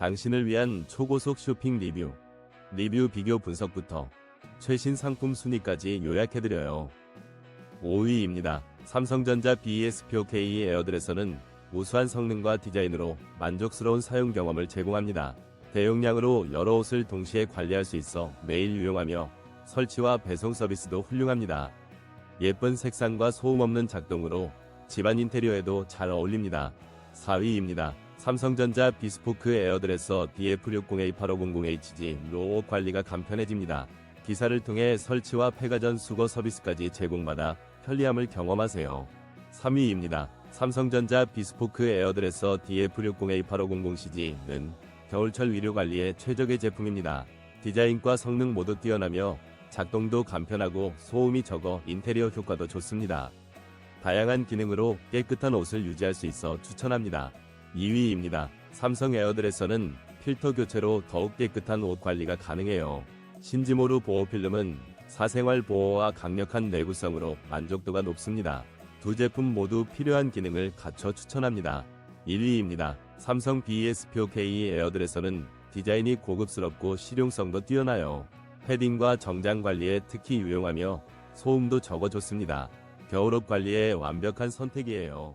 당신을 위한 초고속 쇼핑 리뷰, 리뷰 비교 분석부터 최신 상품 순위까지 요약해드려요. 5위입니다. 삼성전자 BSP-OK 에어드레서는 우수한 성능과 디자인으로 만족스러운 사용 경험을 제공합니다. 대용량으로 여러 옷을 동시에 관리할 수 있어 매일 유용하며 설치와 배송 서비스도 훌륭합니다. 예쁜 색상과 소음 없는 작동으로 집안 인테리어에도 잘 어울립니다. 4위입니다. 삼성전자 비스포크 에어드레서 DF60A8500HG 로옷 관리가 간편해집니다. 기사를 통해 설치와 폐가 전 수거 서비스까지 제공받아 편리함을 경험하세요. 3위입니다. 삼성전자 비스포크 에어드레서 DF60A8500CG는 겨울철 위료 관리에 최적의 제품입니다. 디자인과 성능 모두 뛰어나며 작동도 간편하고 소음이 적어 인테리어 효과도 좋습니다. 다양한 기능으로 깨끗한 옷을 유지할 수 있어 추천합니다. 2위입니다. 삼성 에어드레서는 필터 교체로 더욱 깨끗한 옷 관리가 가능해요. 신지모루 보호 필름은 사생활 보호와 강력한 내구성으로 만족도가 높습니다. 두 제품 모두 필요한 기능을 갖춰 추천합니다. 1위입니다. 삼성 BSP-OK 에어드레서는 디자인이 고급스럽고 실용성도 뛰어나요. 패딩과 정장 관리에 특히 유용하며 소음도 적어줬습니다. 겨울옷 관리에 완벽한 선택이에요.